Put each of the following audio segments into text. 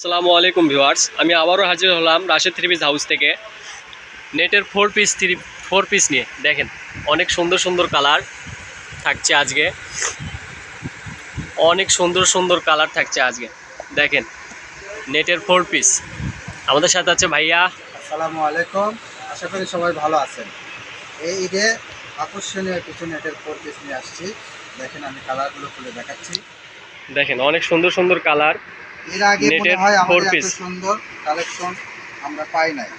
আসসালামু আলাইকুম ভিউয়ার্স। আমি আবারও হাজির হলাম রাশেদ থ্রি পিস হাউস থেকে। নেটের four piece three four piece নিয়ে। দেখেন অনেক সুন্দর সুন্দর কালার থাকছে আজকে। অনেক সুন্দর সুন্দর কালার থাকছে আজকে। দেখেন নেটের ফোর পিস আমাদের সাথে আছে ভাইয়া। আসসালামু আলাইকুম। আশা করি সবাই ভালো আছেন। এই ঈদে আকর্ষণীয় কিছু নেটের ফোর পিস নিয়ে আসছি। দেখেন আমি কালারগুলো খুলে দেখাচ্ছি। দেখেন অনেক সুন্দর সুন্দর কালার। এর আগে মনে হয় আমাদের এত সুন্দর কালেকশন আমরা পাই নাই।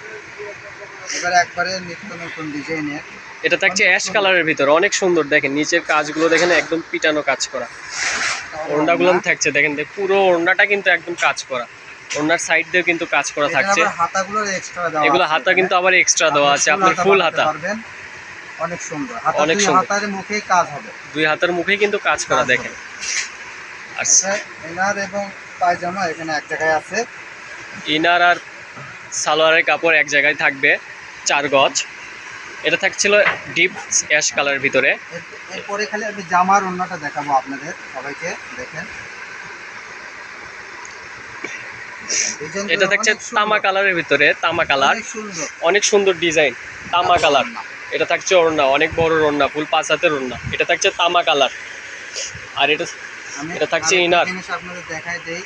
এবার একবারে নিত্য নতুন ডিজাইনের এটা থাকছে অ্যাশ কালারের ভিতরে অনেক সুন্দর। দেখেন নিচের কাজগুলো দেখেন একদম পিটানো কাজ করা। ওড়নাগুলো থাকছে দেখেন দেখ পুরো ওড়নাটা কিন্তু একদম কাজ করা। ওড়নার সাইড দিয়েও কিন্তু কাজ করা থাকছে। এগুলো হাতা কিন্তু আবার এক্সট্রা দেওয়া আছে আপনার ফুল হাতা। অনেক সুন্দর। অনেক দুই সুন্দর। হাতার মুখেই কাজ হবে। দুই হাতের মুখেই কিন্তু কাজ করা দেখেন। আর এনার এবং পায়জামা এখানে এক জায়গায় আছে। ইনার আর সালোয়ারের কাপড় এক জায়গায় থাকবে চার গজ। এটা থাকছিল ডিপ অ্যাশ কালারের ভিতরে। এরপরে খালি আমি জামার অন্যটা দেখাবো আপনাদের সবাইকে দেখেন। এটা থাকছে তামা কালারের ভিতরে তামা কালার। অনেক সুন্দর। ডিজাইন তামা কালার। এটা থাকছে ওড়না অনেক বড় ওড়না ফুল পাঁচ হাতের ওড়না। এটা থাকছে তামা কালার। আর এটা এটা থাকছে ইনার। আপনাদের দেখাই দেই।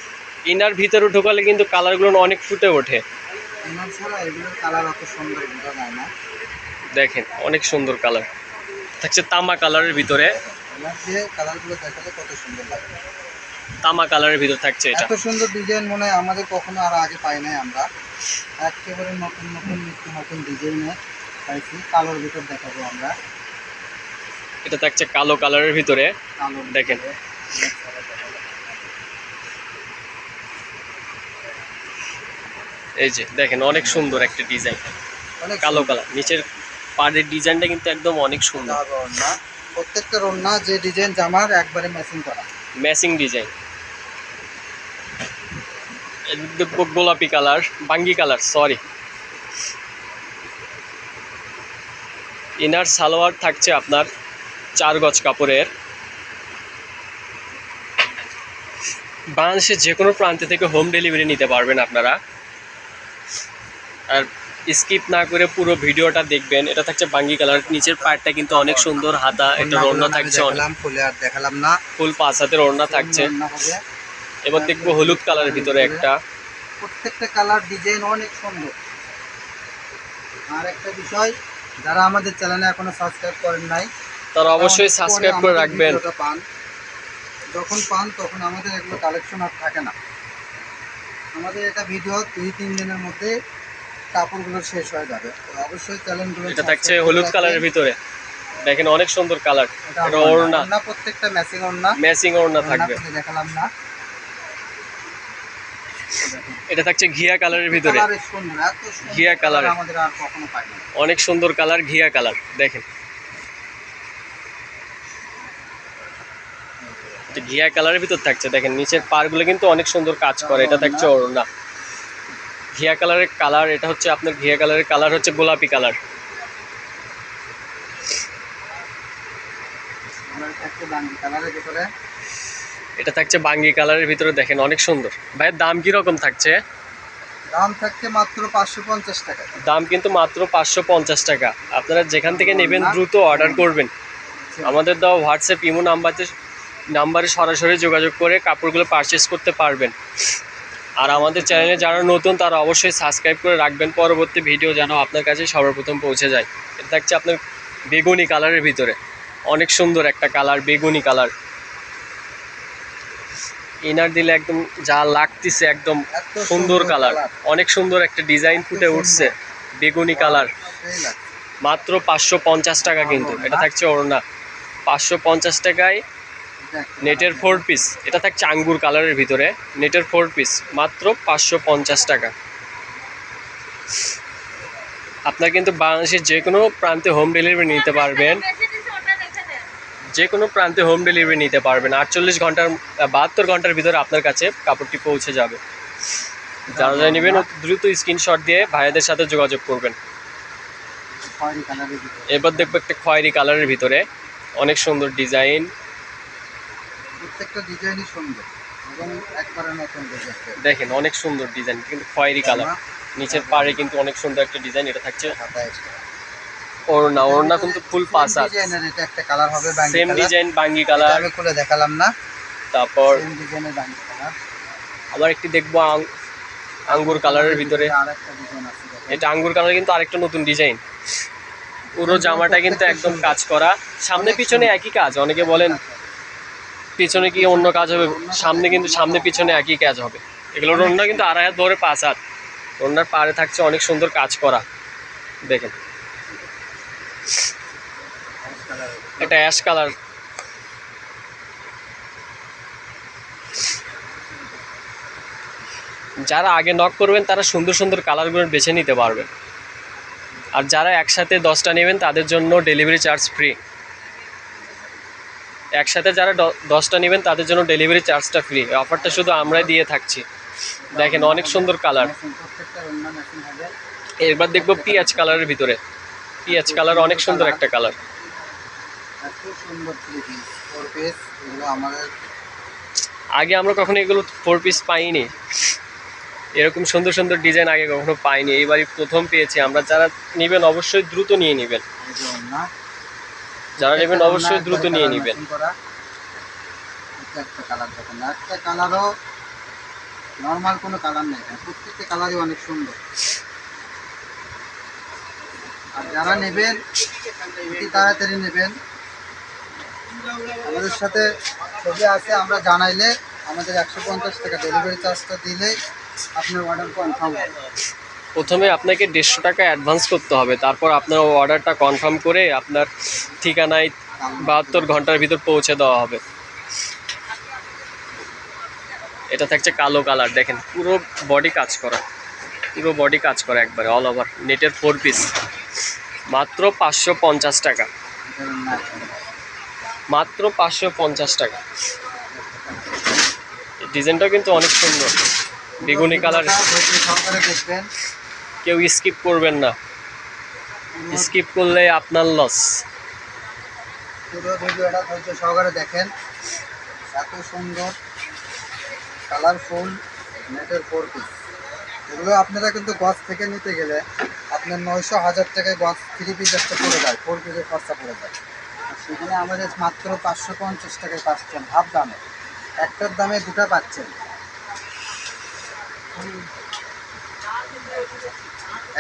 ইনার ভিতরে ঢোকালে কিন্তু কালারগুলো অনেক ফুটে ওঠে। ইনার ছাড়া এগুলোর কালার অত সুন্দর বোঝা যায় না। দেখেন অনেক সুন্দর কালার। থাকছে তামা কালারের ভিতরে। কালারগুলো দেখালে কত সুন্দর লাগে তামা কালারের ভিতর থাকছে এটা। এত সুন্দর ডিজাইন মনে হয় আমাদের কখনো আর আগে পাই নাই আমরা। একেবারে নতুন নতুন নিত্য নতুন ডিজাইনে পাইছি। কালোর ভিতর দেখাবো আমরা। এটা থাকছে কালো কালারের ভিতরে। দেখেন। এই যে দেখেন অনেক সুন্দর একটা ডিজাইন। কালো কালার। নিচের পাড়ের ডিজাইনটা কিন্তু একদম অনেক সুন্দর। প্রত্যেকটা ওড়না যে ডিজাইন জামার একবারে ম্যাচিং করা। Matching design. গোলাপি কালার বাঙ্গি কালার সরি ইনার সালোয়ার থাকছে আপনার চার গজ কাপড়ের। বাংলাদেশের যে কোনো প্রান্তে থেকে হোম ডেলিভারি নিতে পারবেন আপনারা। আর স্কিপ না করে পুরো ভিডিওটা দেখবেন। এটা থাকছে বাঙ্গি কালার। নিচের পার্টটা কিন্তু অনেক সুন্দর হাতা এটা ওড়না থাকছে দেখালাম ফুলে আর দেখালাম না। ফুল পাঁচ হাতের ওড়না থাকছে। এবার দেখব হলুদ কালারের ভিতরে একটা। প্রত্যেকটা কালার ডিজাইন অনেক সুন্দর। আর একটা বিষয় যারা আমাদের চ্যানেলে এখনও সাবস্ক্রাইব করেন নাই তারা অবশ্যই সাবস্ক্রাইব করে রাখবেন। যখন পান তখন আমাদের এগুলো কালেকশন আর থাকে না। আমাদের এটা ভিডিও দুই তিন দিনের মধ্যে কাপড়গুলো শেষ হয়ে যাবে। অবশ্যই চ্যানেলগুলো এটা থাকছে হলুদ কালারের ভিতরে। দেখেন অনেক সুন্দর কালার এটা ওড়না ওড়না। ওড়না প্রত্যেকটা ম্যাচিং ওড়না। ম্যাচিং ওড়না থাকবে। দেখালাম না। এটা থাকছে ঘিয়া কালারের ভিতরে। সুন্দর ঘিয়া কালার আমাদের আর কখনো পাই না অনেক সুন্দর কালার ঘিয়া কালার দেখেন। ঘিয়া কালারের ভিতর থাকছে। দেখেন নিচের পারগুলো কিন্তু অনেক সুন্দর কাজ করে। এটা থাকছে ওড়না ঘিয়া কালারের কালার এটা হচ্ছে আপনার ঘিয়া কালারের কালার হচ্ছে গোলাপি কালার। এটা থাকছে বাঙ্গি কালারের ভিতরে দেখেন অনেক সুন্দর। ভাইয়ের দাম কি রকম থাকছে? দাম থাকছে মাত্র পাঁচশো পঞ্চাশ টাকা। দাম কিন্তু মাত্র পাঁচশো পঞ্চাশ টাকা। আপনারা যেখান থেকে নেবেন দ্রুত অর্ডার করবেন। আমাদের দেওয়া হোয়াটসঅ্যাপ ইমো নাম্বারে নাম্বারে সরাসরি যোগাযোগ করে কাপড়গুলো পারচেস করতে পারবেন। আর আমাদের চ্যানেলে যারা নতুন তারা অবশ্যই সাবস্ক্রাইব করে রাখবেন। পরবর্তী ভিডিও যেন আপনার কাছে সর্বপ্রথম পৌঁছে যায়। এটা থাকছে আপনার বেগুনি কালারের ভিতরে। অনেক সুন্দর একটা কালার বেগুনি কালার ইনার দিলে একদম যা লাগতেছে একদম সুন্দর কালার অনেক সুন্দর একটা ডিজাইন ফুটে উঠছে বেগুনি কালার মাত্র পাঁচশো পঞ্চাশ টাকা কিন্তু। এটা থাকছে ওড়না। পাঁচশো পঞ্চাশ টাকায় নেটের ফোর পিস এটা থাকছে আঙ্গুর কালারের ভিতরে। নেটের ফোর পিস মাত্র পাঁচশো পঞ্চাশ টাকা। আপনার কিন্তু বাংলাদেশের যে কোনো প্রান্তে হোম ডেলিভারি নিতে পারবেন। যে কোনো প্রান্তে হোম ডেলিভারি নিতে পারবেন। আটচল্লিশ ঘণ্টার বাহাত্তর ঘণ্টার ভিতরে আপনার কাছে কাপড়টি পৌঁছে যাবে। যারা যারা নেবেন দ্রুত স্ক্রিনশট দিয়ে ভাইয়াদের সাথে যোগাযোগ করবেন। এবার দেখব একটা খয়েরি কালারের ভিতরে। অনেক সুন্দর ডিজাইন প্রত্যেকটা ডিজাইনই সুন্দর একদম একবারে নতুন ডিজাইন। দেখেন অনেক সুন্দর ডিজাইন কিন্তু খয়েরি কালার। নিচের পাড়ে কিন্তু অনেক সুন্দর একটা ডিজাইন এটা থাকছে ওড়না। ওড়না কিন্তু ফুল পাস আছে ডিজাইনের এটা একটা কালার হবে ব্যাঙ্গি সেম ডিজাইন বাঙ্গি কালার আমি খুলে দেখালাম না। তারপর সেম ডিজাইনের ব্যাঙ্গি কালার আবার একটি দেখব আঙ্গুর কালারের ভিতরে। আরেকটা ডিজাইন আছে এটা আঙ্গুর কালার কিন্তু আরেকটা নতুন ডিজাইন। পুরো জামাটা কিন্তু একদম কাজ করা। সামনে পিছনে একই কাজ অনেকে বলেন পিছনে কি অন্য কাজ হবে? সামনে কিন্তু সামনে পিছনে একই কাজ হবে। এগুলোর অন্য কিন্তু আড়াই হাত ধরে পাঁচ হাত। অন্যার পাড়ে থাকছে অনেক সুন্দর কাজ করা। দেখেন। এটা অ্যাশ কালার। যারা আগে নক করবেন, তারা সুন্দর সুন্দর কালারগুলো বেছে নিতে পারবেন। আর যারা একসাথে দশটা নেবেন, তাদের জন্য ডেলিভারি চার্জ ফ্রি একসাথে যারা দশটা নেবেন, তাদের জন্য ডেলিভারি চার্জটা ফ্রি অফারটা শুধু আমরাই দিয়ে থাকছি। দেখেন, অনেক সুন্দর কালার এবার দেখব পিঁয়াজ কালারের ভিতরে। পিঁয়াজ কালার অনেক সুন্দর একটা কালার আগে আমরা কখনো এগুলো ফোর পিস পাইনি। এরকম সুন্দর সুন্দর ডিজাইন আগে কখনো পাইনি। এইবারই প্রথম পেয়েছি। আমরা যারা নেবেন, অবশ্যই দ্রুত নিয়ে নেবেন। যারা নেবেন অবশ্যই দ্রুত নিয়ে নেবেন। একটা কালার দেখেন একটা কালারও নর্মাল কোনো কালার নেই প্রত্যেকটা কালারই অনেক সুন্দর। আর যারা নেবেন অতি তাড়াতাড়ি নেবেন আমাদের সাথে ছবি আছে আমরা জানাইলে আমাদের একশো পঞ্চাশ টাকা ডেলিভারি চার্জটা দিলেই আপনার অর্ডার কনফার্ম হবে। প্রথমে আপনাকে দেড়শো টাকা অ্যাডভান্স করতে হবে তারপর আপনার অর্ডারটা কনফার্ম করে আপনার ঠিকানায় বাহাত্তর ঘণ্টার ভিতর পৌঁছে দেওয়া হবে। এটা থাকছে কালো কালার, দেখেন, পুরো বডি কাজ করা। পুরো বডি কাজ করা একবারে অল ওভার নেটের ফোর পিস মাত্র পাঁচশো পঞ্চাশ টাকা। মাত্র পাঁচশো পঞ্চাশ টাকা। ডিজাইনটাও কিন্তু অনেক সুন্দর। বেগুনি কালার। কেউ স্কিপ করবেন না। স্কিপ করলে আপনার লস ধৈর্য সহকারে দেখেন। এত সুন্দর কালারফুল নেটের ফোর পিস এগুলো আপনারা কিন্তু গছ থেকে নিতে গেলে আপনার নয়শো হাজার টাকায় গছ থ্রি পিস একটা পড়ে যায় ফোর পিসের খরচা পড়ে যায়। সেখানে আমাদের মাত্র পাঁচশো পঞ্চাশ টাকায় পাচ্ছেন হাফ দামে। একটার দামে দুটো পাচ্ছেন।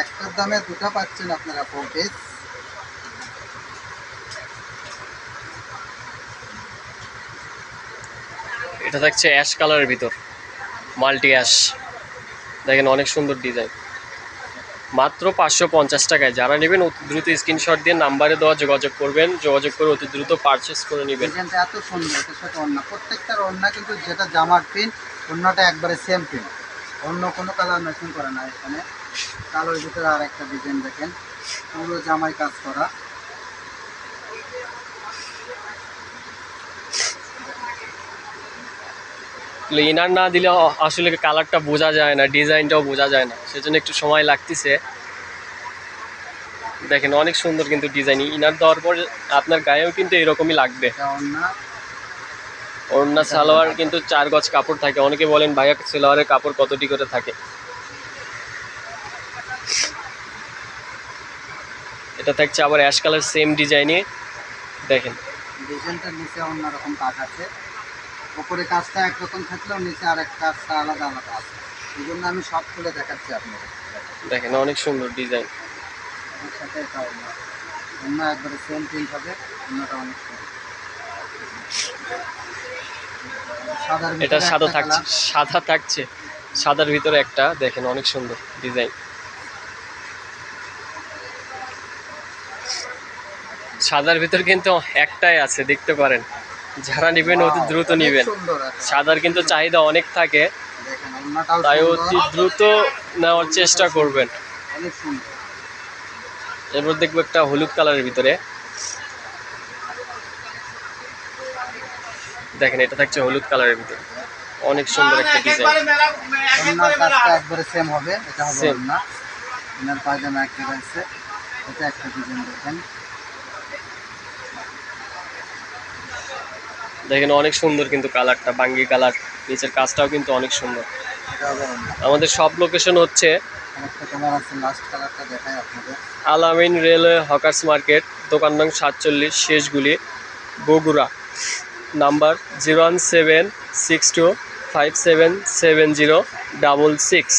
একটার দামে দুটো পাচ্ছেন আপনারা ফোর পিস এটা থাকছে অ্যাশ কালারের ভিতর মাল্টি অ্যাশ দেখেন অনেক সুন্দর ডিজাইন মাত্র পাঁচশো পঞ্চাশ টাকায়। যারা নেবেন অতি দ্রুত স্ক্রিনশট দিয়ে নাম্বারে দেওয়া যোগাযোগ করবেন। যোগাযোগ করে অতি দ্রুত পারচেস করে নেবেন। এত সুন্দর সাথে অন্য, প্রত্যেকটার অন্য কিন্তু যেটা জামার প্রিন্ট অন্যটা একবারে সেম প্রিন্ট অন্য কোনো কালার ম্যাচিং করা না এখানে। কালোর ভিতরে আর একটা ডিজাইন দেখেন। পুরো জামাই কাজ করা। ইনার না দিলে আসলে কালারটা বোঝা যায় না ডিজাইনটাও বোঝা যায় না। সেজন্য একটু সময় লাগতেছে। দেখেন, অনেক সুন্দর কিন্তু ডিজাইন ইনার দেওয়ার পর আপনার গায়েও কিন্তু এরকমই লাগবে। ওড়না সালোয়ার কিন্তু চার গজ কাপড় থাকে। অনেকে বলেন, ভাইয়া, সালোয়ারের কাপড় কতটি করে থাকে? এটা থাকছে আবার অ্যাশ কালার সেম ডিজাইনে দেখেন। ডিজাইনটার নিচে অন্যরকম কাজ আছে। উপরে কাজটা একরকম থাকলেও নিচে আর এক কাজটা আলাদা আলাদা আছে। এই জন্য আমি সব খুলে দেখাচ্ছি আপনাদের। দেখেন অনেক সুন্দর ডিজাইন। এর সাথে এটা অন্য অন্য একবারে সেম প্রিন্ট হবে অন্যটা অনেক সুন্দর। এটা সাদা থাকছে সাদা থাকছে। সাদার ভিতরে একটা দেখেন অনেক সুন্দর ডিজাইন। সাদার ভিতর কিন্তু একটাই আছে দেখতে পারেন। যারা নেবেন অতি দ্রুত নেবেন। সাদার কিন্তু চাহিদা অনেক থাকে তাই অতি দ্রুত নেওয়ার চেষ্টা করবেন। এরপর দেখব একটা হলুদ কালারের ভিতরে। দেখেন এটা থাকছে হলুদ কালারের ভিতরে। অনেক সুন্দর একটা ডিজাইন একবারে সেম হবে এটা হবে Same. পায়জামা একটা রয়েছে এটা একটা ডিজাইন দেখেন। দেখেন অনেক সুন্দর কিন্তু কালারটা, বাঙ্গি কালার, নিচের কাজটাও কিন্তু অনেক সুন্দর। আমাদের সব লোকেশন হচ্ছে আলামিন রেলওয়ে হকার্স মার্কেট, দোকান নং সাতচল্লিশ, শেষগুলি, Bogura. Number zero one seven six two five seven seven zero double six.